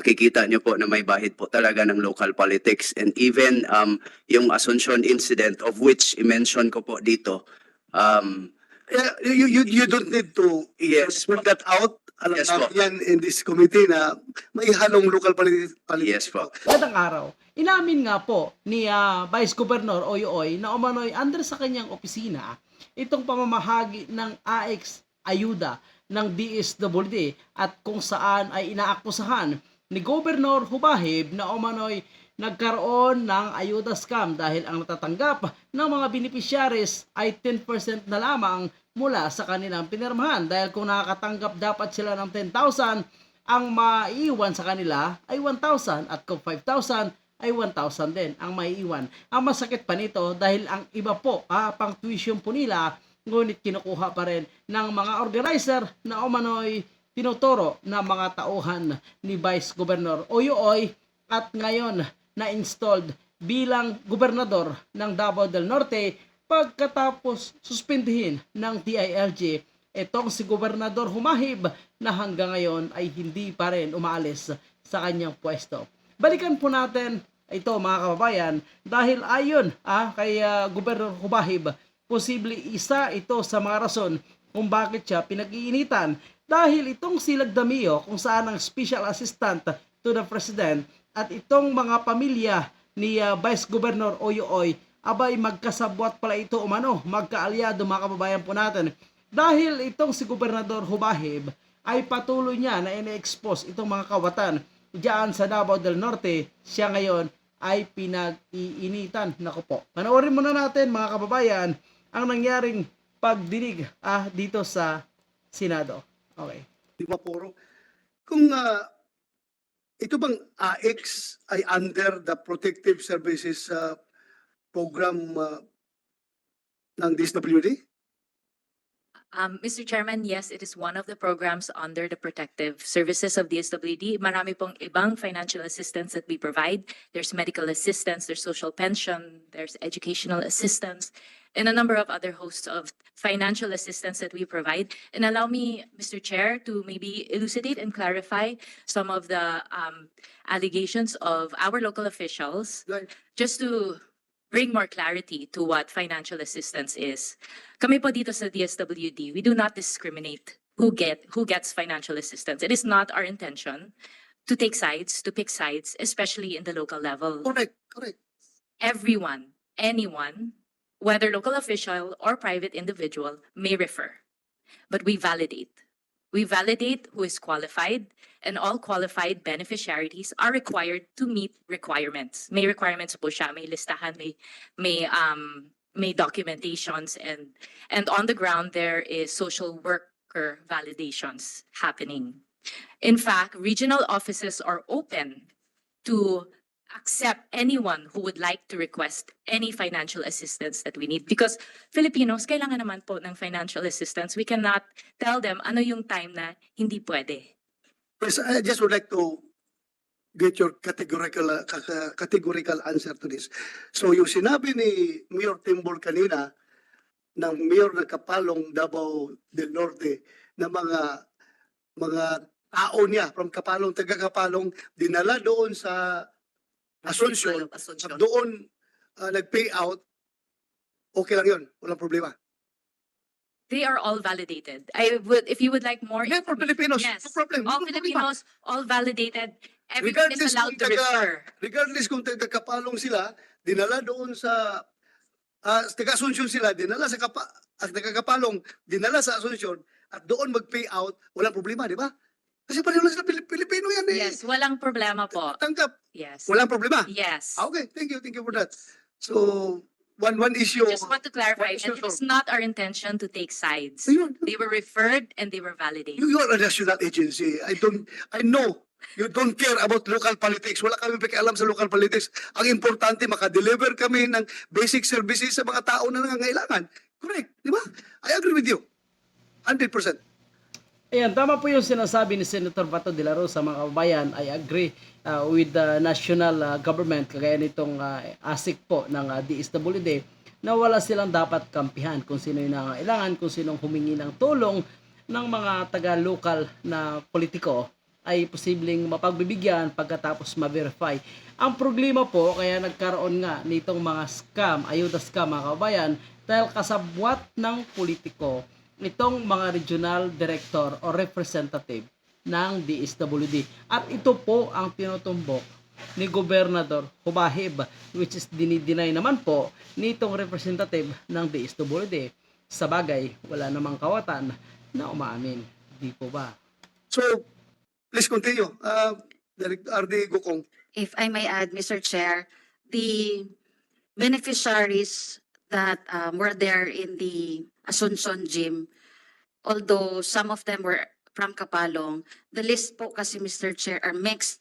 nakikita niyo po na may bahid po talaga ng local politics and even um, yung Asuncion incident of which i-mention ko po dito. Um, Yeah, you, you, you don't need to yes, put that out. Alam Yes, natin yan in this committee na may halong local politics. yes po. Magandang araw. Inamin nga po ni ah, Vice Governor Oyoy na umano'y under sa kanyang opisina itong pamamahagi ng AX ayuda ng DSWD at kung saan ay inaakusahan ni Governor Hubahib na umano'y nagkaroon ng ayuda scam dahil ang natatanggap ng mga beneficiaries ay 10% na lamang mula sa kanilang pinirmahan dahil kung nakakatanggap dapat sila ng 10,000 ang maiiwan sa kanila ay 1,000 at kung 5,000 ay 1,000 din ang maiiwan. Ang masakit pa nito dahil ang iba po, ah, pang tuition po nila, ngunit kinukuha pa rin ng mga organizer na umano'y tinuturo ng mga tauhan ni Vice Governor Oyoy at ngayon na-installed bilang gobernador ng Davao del Norte pagkatapos suspindihin ng DILG itong si Gobernador Humahib na hanggang ngayon ay hindi pa rin umaalis sa kanyang pwesto. Balikan po natin ito mga kababayan dahil ayon ah, kay ah, Gobernador Humahib, posible isa ito sa mga rason kung bakit siya pinag-iinitan dahil itong si Lagdamio kung saan ang special assistant to the president at itong mga pamilya ni ah, Vice Governor Oyoy abay magkasabwat pala ito umano, magkaalyado mga kababayan po natin. Dahil itong si Gobernador Hubahib ay patuloy niya na ine-expose itong mga kawatan diyan sa Davao del Norte, siya ngayon ay pinag-iinitan. Naku po. Panoorin muna natin mga kababayan ang nangyaring pagdinig ah, dito sa Senado. Okay. Di ba puro? Kung ah, ito bang AX ay under the Protective Services ah, program ah, ng DSWD? Um, Mr. Chairman, yes, it is one of the programs under the protective services of the SWD. Marami pong ibang financial assistance that we provide. There's medical assistance, there's social pension, there's educational assistance, and a number of other hosts of financial assistance that we provide. And allow me, Mr. Chair, to maybe elucidate and clarify some of the um, allegations of our local officials Like, just to bring more clarity to what financial assistance is. Kami po dito sa DSWD, we do not discriminate who get who gets financial assistance. It is not our intention to take sides, to pick sides, especially in the local level. correct, correct. Everyone, anyone, whether local official or private individual, may refer. But we validate. We validate who is qualified, and all qualified beneficiaries are required to meet requirements. May requirements po siya, may listahan, may may um may documentations and and on the ground there is social worker validations happening. In fact, regional offices are open to accept anyone who would like to request any financial assistance that we need because Filipinos kailangan naman po ng financial assistance. We cannot tell them ano yung time na hindi pwede. Yes, I just would like to get your categorical uh, categorical answer to this. So yung sinabi ni Mayor Timbol kanina ng Mayor ng Kapalong Davao del Norte na mga mga tao niya from Kapalong taga Kapalong dinala doon sa Asuncion at doon uh, nag-pay out okay lang yun, walang problema. They are all validated. I would if you would like more Yeah, for Filipinos, Yes. no problem. all no. Filipinos all validated. Everyone Regardless is allowed to taga- refer. regardless kung taga Kapalong sila, dinala doon sa ah taga Asuncion sila, dinala sa Kapa, at taga Kapalong, dinala sa Asuncion at doon mag-pay out, walang problema, di ba? Kasi pareho lang sila Pilip- Pilipino yan eh. Yes, walang problema po. Tanggap, Yes. walang problema. Yes. Ah, Okay, thank you, thank you for that. So, one one issue. Just want to clarify, is and your it's not our intention to take sides. Ayun, They were referred and they were validated. You, you are a national agency. I don't, I know you don't care about local politics. Wala kami pakialam sa local politics. Ang importante, makadeliver kami ng basic services sa mga tao na nangangailangan. Correct, di ba? I agree with you. 100%. Ayan, tama po yung sinasabi ni Senator Bato de la Rosa, mga kababayan. I agree uh, with the national uh, government, kagaya nitong uh, ASIC po ng uh, DSWD, na wala silang dapat kampihan kung sino yung nangangailangan, kung sinong humingi ng tulong ng mga taga-local na politiko ay posibleng mapagbibigyan pagkatapos ma-verify. Ang problema po, kaya nagkaroon nga nitong mga scam, ayuda scam mga kabayan, dahil kasabwat ng politiko itong mga regional director o representative ng DSWD. At ito po ang tinutumbok ni Gobernador Hubahib which is dinideny naman po nitong representative ng DSWD. Sa bagay, wala namang kawatan na umaamin. Di po ba? So, please continue. Uh, Director RD Gukong. if I may add, Mr. Chair, the beneficiaries that um, were there in the Asuncion gym, although some of them were from Kapalong, the list po kasi, Mr. Chair, are mixed.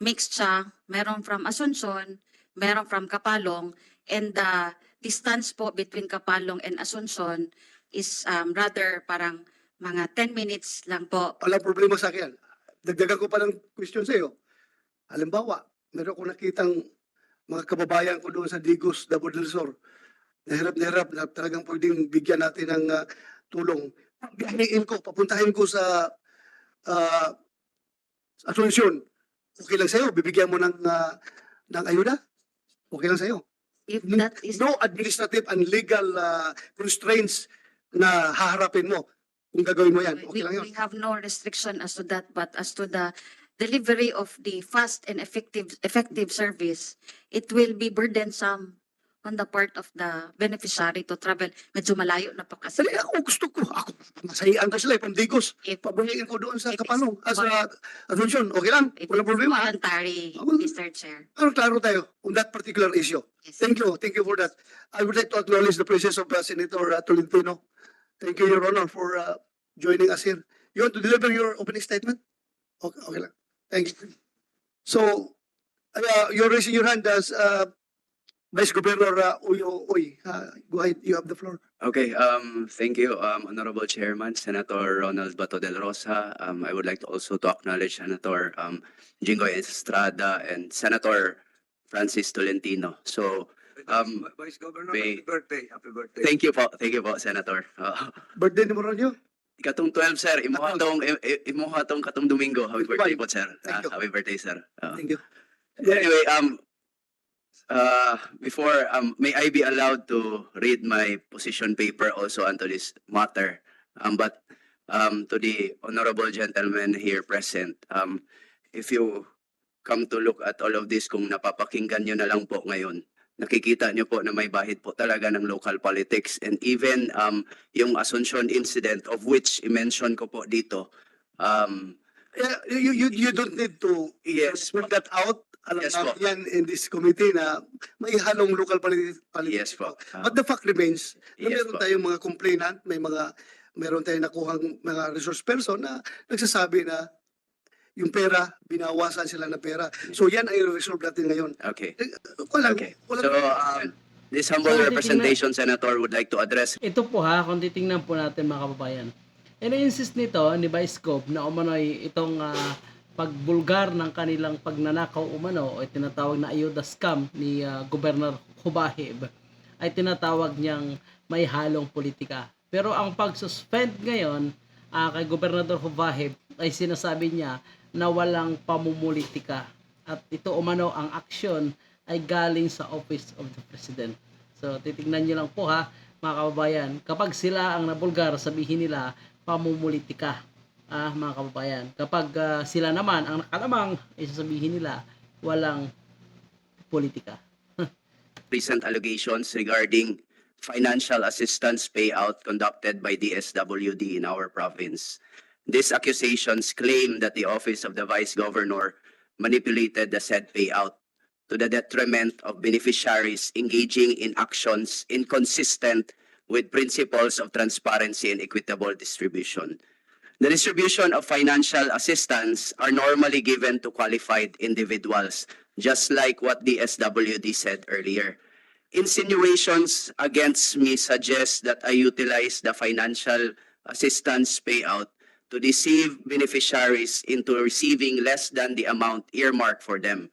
Mixed siya. Meron from Asuncion, meron from Kapalong, and the distance po between Kapalong and Asuncion is um, rather parang mga 10 minutes lang po. Walang problema sa akin. Dagdagan ko pa ng question sa iyo. Halimbawa, meron ko nakitang mga kababayan ko doon sa Digos, Davao Nahirap na hirap na talagang pwedeng bigyan natin ng ah, tulong. Biyahin ko, papuntahin ko sa uh, Asunsyon. Okay lang sa'yo, bibigyan mo ng, ah, ng ayuda? Okay lang sa'yo? If Mm, that is No administrative and legal ah, constraints na haharapin mo kung gagawin mo yan. Okay We, lang yun. we have no restriction as to that, but as to the delivery of the fast and effective, effective service, it will be burdensome on the part of the beneficiary to travel. Medyo malayo na po kasi. Dali ako gusto ko. Ako, masayaan ka sila, pandigos. If, Pabayain ko doon sa It. Ah, sa vol- Asunsyon. Okay lang. if Walang problema. voluntary, Ah, well- Mr. Chair. Pero klaro tayo on that particular issue. Yes. Thank you. Thank you for that. I would like to acknowledge the presence of uh, Senator uh, Tolentino. Thank you, Your Honor, for uh, joining us here. You want to deliver your opening statement? Okay, okay lang. Thank you. So, uh, you're raising your hand as uh, Vice Governor uh, Uyo Uy. Uh, go ahead. You have the floor. Okay, um, thank you, um, Honorable Chairman, Senator Ronald Bato del Rosa. Um, I would like to also to acknowledge Senator, um, Jingoy Estrada and Senator Francis Tolentino. So, um, Vice Governor, may- happy birthday, happy birthday. thank you po, thank you po, Senator. Uh, Birthday ni Moronio? katong 12, sir, imuha tong, i- i- imuha tong katong Domingo. Happy birthday po, sir. Thank Ah, you. happy birthday, sir. Uh, Thank you. Anyway, um, uh, before, um, may I be allowed to read my position paper also onto this matter? Um, but, um, to the honorable gentlemen here present, um, if you come to look at all of this, kung napapakinggan nyo na lang po ngayon, nakikita nyo po na may bahid po talaga ng local politics and even, um, yung Asuncion incident of which i-mention ko po dito, um, Yeah, you, you, you don't need to yes, spell that out. Alam Yes namin po. yan in this committee na may halong local politi- politics. yes po. Ah, But the fact remains, na yes meron po. tayong mga complainant, may mga meron tayong nakuhang mga resource person na nagsasabi na yung pera, binawasan sila ng pera. So yan ay resolve natin ngayon. Okay. Walang, Okay. walang, So, um, this humble So, representation, Senator, would like to address Ito po ha, kung titingnan po natin mga kababayan. Ini-insist nito ni Vice Cop na umano'y itong ah, pagbulgar ng kanilang pagnanakaw umano o tinatawag na ayuda scam ni ah, Governor Hubahib ay tinatawag niyang may halong politika. Pero ang pag-suspend ngayon ah, kay Gobernador Hubahib ay sinasabi niya na walang pamumulitika at ito umano ang aksyon ay galing sa Office of the President. So titingnan niyo lang po ha mga kababayan, kapag sila ang nabulgar, sabihin nila pamumulitika ah, mga kababayan. Kapag ah, sila naman ang nakalamang, ay sasabihin nila walang politika. recent allegations regarding financial assistance payout conducted by DSWD in our province. These accusations claim that the office of the vice governor manipulated the said payout to the detriment of beneficiaries engaging in actions inconsistent with principles of transparency and equitable distribution. The distribution of financial assistance are normally given to qualified individuals, just like what the SWD said earlier. Insinuations against me suggest that I utilize the financial assistance payout to deceive beneficiaries into receiving less than the amount earmarked for them.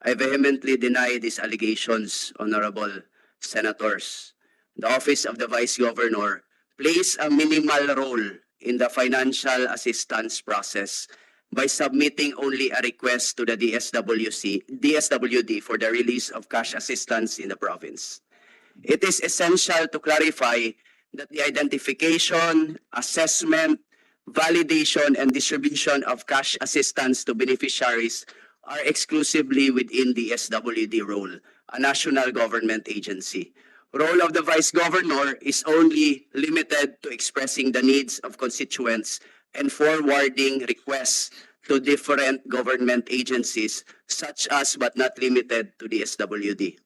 I vehemently deny these allegations, honorable senators. The office of the vice governor plays a minimal role in the financial assistance process. by submitting only a request to the DSWC, DSWD for the release of cash assistance in the province. It is essential to clarify that the identification, assessment, validation, and distribution of cash assistance to beneficiaries are exclusively within the SWD role, a national government agency. Role of the Vice Governor is only limited to expressing the needs of constituents and forwarding requests to different government agencies such as but not limited to the SWD.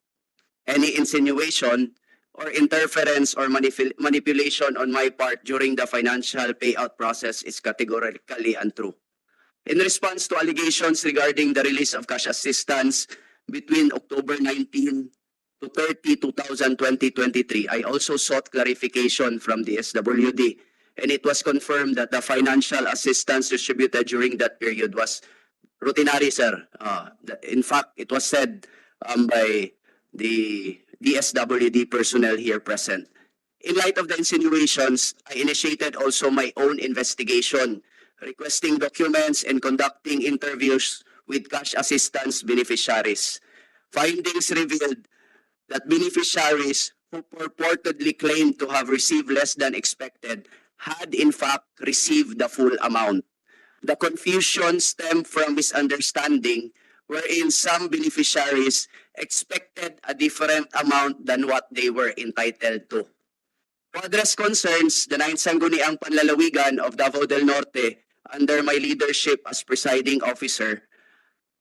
Any insinuation or interference or manipul- manipulation on my part during the financial payout process is categorically untrue. In response to allegations regarding the release of cash assistance between October 19 to 30, 2020-2023, I also sought clarification from the SWD and it was confirmed that the financial assistance distributed during that period was routinary, sir. Uh, in fact, it was said um, by the DSWD personnel here present. In light of the insinuations, I initiated also my own investigation, requesting documents and conducting interviews with cash assistance beneficiaries. Findings revealed that beneficiaries who purportedly claimed to have received less than expected had in fact received the full amount. The confusion stemmed from misunderstanding wherein some beneficiaries expected a different amount than what they were entitled to. To address concerns, the Ninth Sangguniang Panlalawigan of Davao del Norte, under my leadership as presiding officer,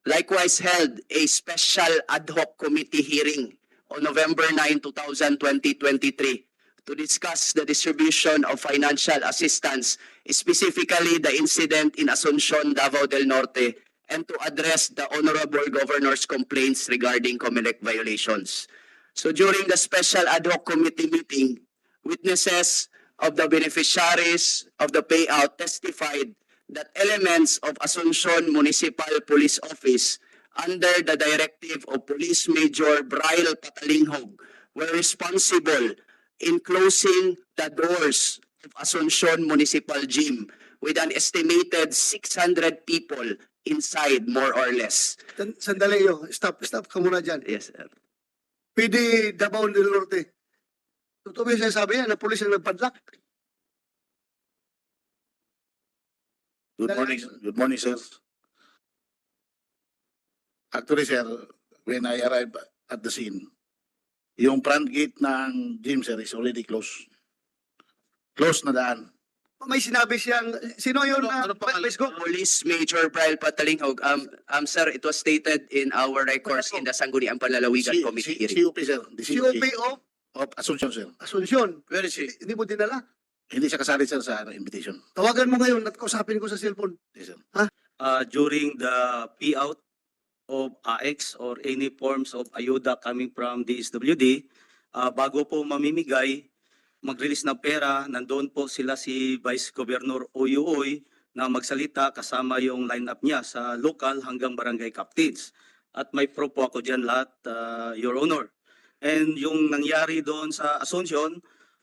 likewise held a special ad hoc committee hearing on November 9, 2020-23 to discuss the distribution of financial assistance, specifically the incident in Asuncion, Davao del Norte, and to address the Honorable Governor's complaints regarding COMELEC violations. So during the special ad hoc committee meeting, witnesses of the beneficiaries of the payout testified that elements of Asuncion Municipal Police Office under the directive of Police Major Braille Patalinghog were responsible in closing the doors of Asuncion Municipal Gym with an estimated 600 people inside more or less. San- Sandali yo, stop, stop ka muna dyan. Yes, sir. PD Davao del Norte. Totoo ba yung sinasabi niya na pulis ang nagpadlak? Good morning, good morning, sir. Actually, sir, when I arrived at the scene, yung front gate ng gym, sir, is already closed. Closed na daan. May sinabi siyang, sino yun Ano- na, ano? Let's go. Police Major Braille Patalinghog. Um, um, sir, it was stated in our records in the Sangguniang Panlalawigan Committee hearing. COP, sir. The COP of of Asuncion, sir. Asuncion. Where is he? Hindi mo dinala. Hindi siya kasali, sir, sa ano, invitation. Tawagan mo ngayon at kausapin ko sa cellphone. Yes, sir. uh, during the payout of AX or any forms of ayuda coming from DSWD, uh, bago po mamimigay, mag-release ng pera, nandoon po sila si Vice Governor Oyuoy na magsalita kasama yung lineup niya sa local hanggang barangay captains. At may pro po ako dyan lahat, uh, Your Honor. And yung nangyari doon sa Asuncion,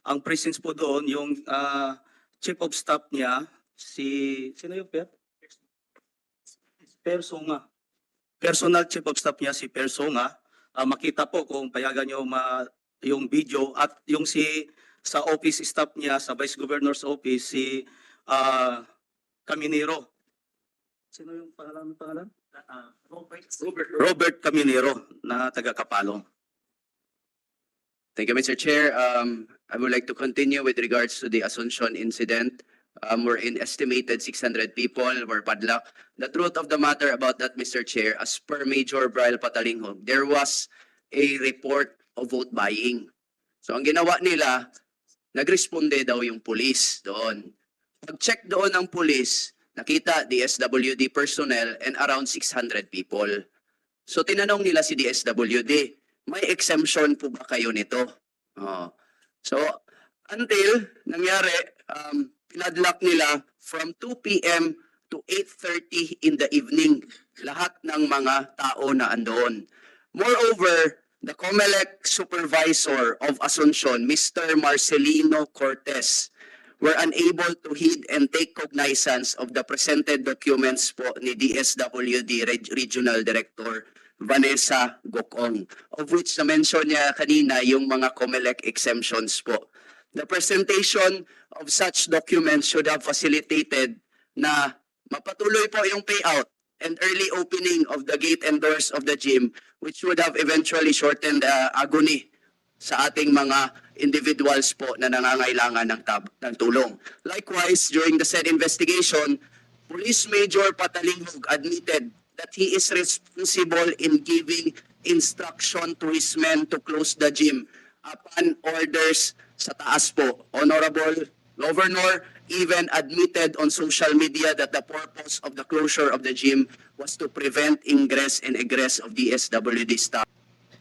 ang presence po doon, yung uh, chief of staff niya, si, sino yung per? Persona. Personal chief of staff niya si Persona. Ah, makita po kung payagan niyo ma yung video at yung si sa office staff niya sa Vice Governor's office si ah Caminero. Sino yung pangalan pangalan? Ah, Robert. Robert Robert Caminero na taga Kapalong. Thank you, Mr. Chair. Um, I would like to continue with regards to the Asuncion incident. Um, we're in estimated six hundred people were padlock. The truth of the matter about that, Mr. Chair, as per Major Braille Patalinghog, there was a report of vote buying. So ang ginawa nila, nagresponde daw yung police doon. Pag-check doon ng police, nakita DSWD personnel and around 600 people. So tinanong nila si DSWD, may exemption po ba kayo nito? Oh. So, until nangyari, um, pinadlock nila from 2 p.m. to 8.30 in the evening, lahat ng mga tao na andoon. Moreover, the COMELEC supervisor of Asuncion, Mr. Marcelino Cortez, were unable to heed and take cognizance of the presented documents po ni DSWD Reg- Regional Director Vanessa Gokong, of which na-mention niya kanina yung mga COMELEC exemptions po. The presentation of such documents should have facilitated na mapatuloy po yung payout and early opening of the gate and doors of the gym which would have eventually shortened the agony sa ating mga individuals po na nangangailangan ng, tab- ng tulong. Likewise, during the said investigation, Police Major Patalingog admitted that he is responsible in giving instruction to his men to close the gym upon orders sa taas po. Honorable Governor even admitted on social media that the purpose of the closure of the gym was to prevent ingress and egress of DSWD staff.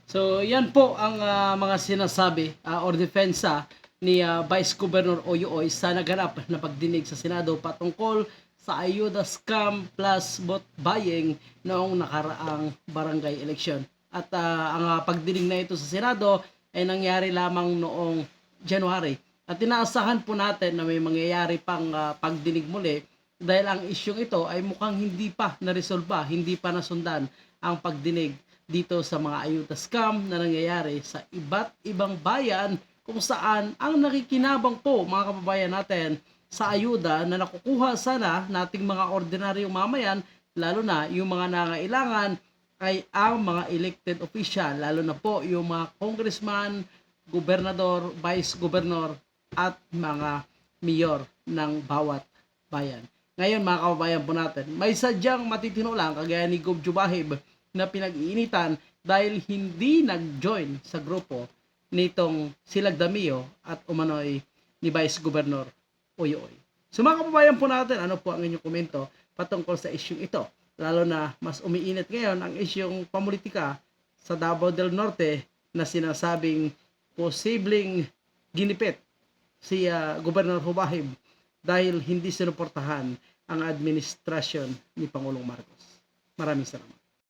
So, yan po ang ah, mga sinasabi ah, or defensa ni ah, Vice Governor Oyoy sa naganap na pagdinig sa Senado patungkol sa ayuda scam plus bot buying noong nakaraang barangay election. At ah, ang ah, pagdinig na ito sa Senado ay nangyari lamang noong January. At inaasahan po natin na may mangyayari pang ah, pagdinig muli dahil ang isyong ito ay mukhang hindi pa naresolba, hindi pa nasundan ang pagdinig dito sa mga ayuda scam na nangyayari sa iba't ibang bayan kung saan ang nakikinabang po mga kababayan natin sa ayuda na nakukuha sana nating mga ordinaryong mamayan lalo na yung mga nangailangan ay ang mga elected official lalo na po yung mga congressman, gobernador, vice governor at mga mayor ng bawat bayan. Ngayon mga kababayan po natin, may sadyang matitino lang kagaya ni Gob Jubahib na pinag-iinitan dahil hindi nag-join sa grupo nitong Silag Damio at umano'y ni Vice Governor Oyoy. So mga kababayan po natin, ano po ang inyong komento patungkol sa isyong ito? Lalo na mas umiinit ngayon ang isyong pamulitika sa Davao del Norte na sinasabing posibleng ginipit si ah, Governor Hubahib dahil hindi sinuportahan ang administrasyon ni Pangulong Marcos. Maraming salamat.